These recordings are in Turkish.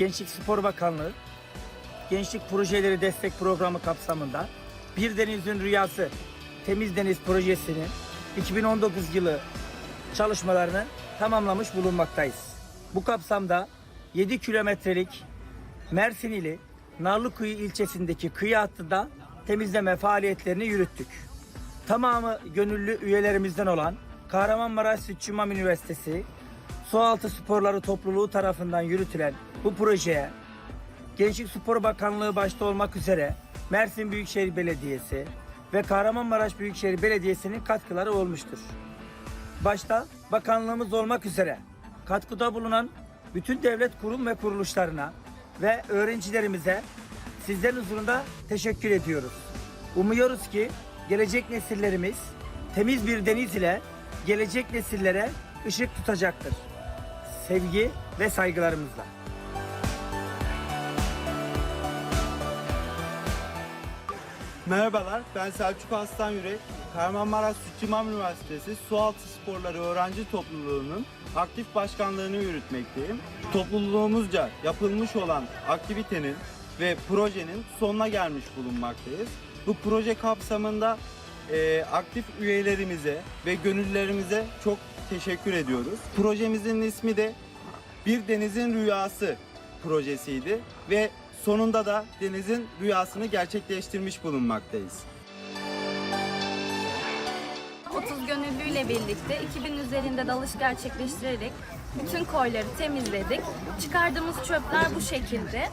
Gençlik Spor Bakanlığı Gençlik Projeleri Destek Programı kapsamında Bir Deniz'in Rüyası Temiz Deniz Projesi'nin 2019 yılı çalışmalarını tamamlamış bulunmaktayız. Bu kapsamda 7 kilometrelik Mersin ili Narlıkuyu ilçesindeki kıyı hattında temizleme faaliyetlerini yürüttük. Tamamı gönüllü üyelerimizden olan Kahramanmaraş Sütçü İmam Üniversitesi Sualtı Sporları Topluluğu tarafından yürütülen bu projeye Gençlik Spor Bakanlığı başta olmak üzere Mersin Büyükşehir Belediyesi ve Kahramanmaraş Büyükşehir Belediyesi'nin katkıları olmuştur. Başta bakanlığımız olmak üzere katkıda bulunan bütün devlet kurum ve kuruluşlarına ve öğrencilerimize sizlerin huzurunda teşekkür ediyoruz. Umuyoruz ki gelecek nesillerimiz temiz bir deniz ile gelecek nesillere ışık tutacaktır. Sevgi ve saygılarımızla. Merhabalar, ben Selçuk Aslan Yürek. Kahramanmaraş Sütçü İmam Üniversitesi Sualtı Sporları Öğrenci Topluluğu'nun aktif başkanlığını yürütmekteyim. Topluluğumuzca yapılmış olan aktivitenin ve projenin sonuna gelmiş bulunmaktayız. Bu proje kapsamında e, aktif üyelerimize ve gönüllülerimize çok teşekkür ediyoruz. Projemizin ismi de Bir Denizin Rüyası projesiydi ve sonunda da denizin rüyasını gerçekleştirmiş bulunmaktayız. 30 gönüllüyle birlikte 2000 üzerinde dalış gerçekleştirerek bütün koyları temizledik. Çıkardığımız çöpler bu şekilde.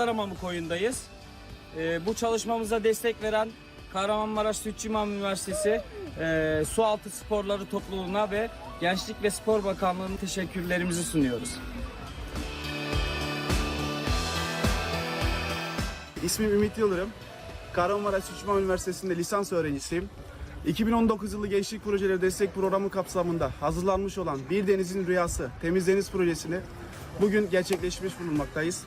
Kızlarhamamı koyundayız. Ee, bu çalışmamıza destek veren Kahramanmaraş Sütçü İmam Üniversitesi e, Sualtı Sporları Topluluğu'na ve Gençlik ve Spor Bakanlığı'na teşekkürlerimizi sunuyoruz. İsmim Ümit Yıldırım. Kahramanmaraş Sütçüman Üniversitesi'nde lisans öğrencisiyim. 2019 yılı Gençlik Projeleri Destek Programı kapsamında hazırlanmış olan Bir Denizin Rüyası Temiz Deniz Projesi'ni bugün gerçekleştirmiş bulunmaktayız.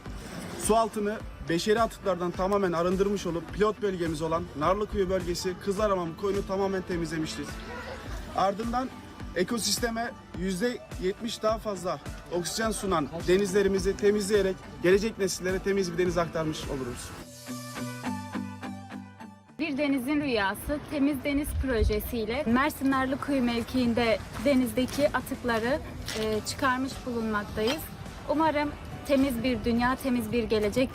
Su altını beşeri atıklardan tamamen arındırmış olup pilot bölgemiz olan Narlıkuyu bölgesi Kızlarhamam koyunu tamamen temizlemiştir. Ardından ekosisteme %70 daha fazla oksijen sunan denizlerimizi temizleyerek gelecek nesillere temiz bir deniz aktarmış oluruz. Bir Denizin Rüyası Temiz Deniz projesiyle Mersin Narlıkuyu mevkiinde denizdeki atıkları e, çıkarmış bulunmaktayız. Umarım temiz bir dünya, temiz bir gelecek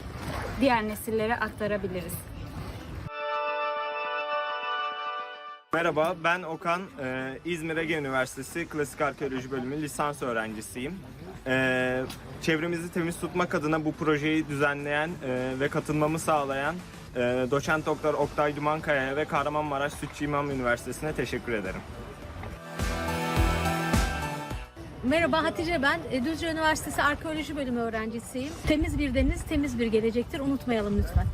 diğer nesillere aktarabiliriz. Merhaba, ben Okan. Ee, İzmir Ege Üniversitesi Klasik Arkeoloji Bölümü lisans öğrencisiyim. Ee, çevremizi temiz tutmak adına bu projeyi düzenleyen e, ve katılmamı sağlayan e, doçent doktor Oktay Dumankaya'ya ve Kahramanmaraş Sütçü İmam Üniversitesi'ne teşekkür ederim. Merhaba Hatice ben. E, Düzce Üniversitesi Arkeoloji Bölümü öğrencisiyim. Temiz bir deniz, temiz bir gelecektir. Unutmayalım lütfen.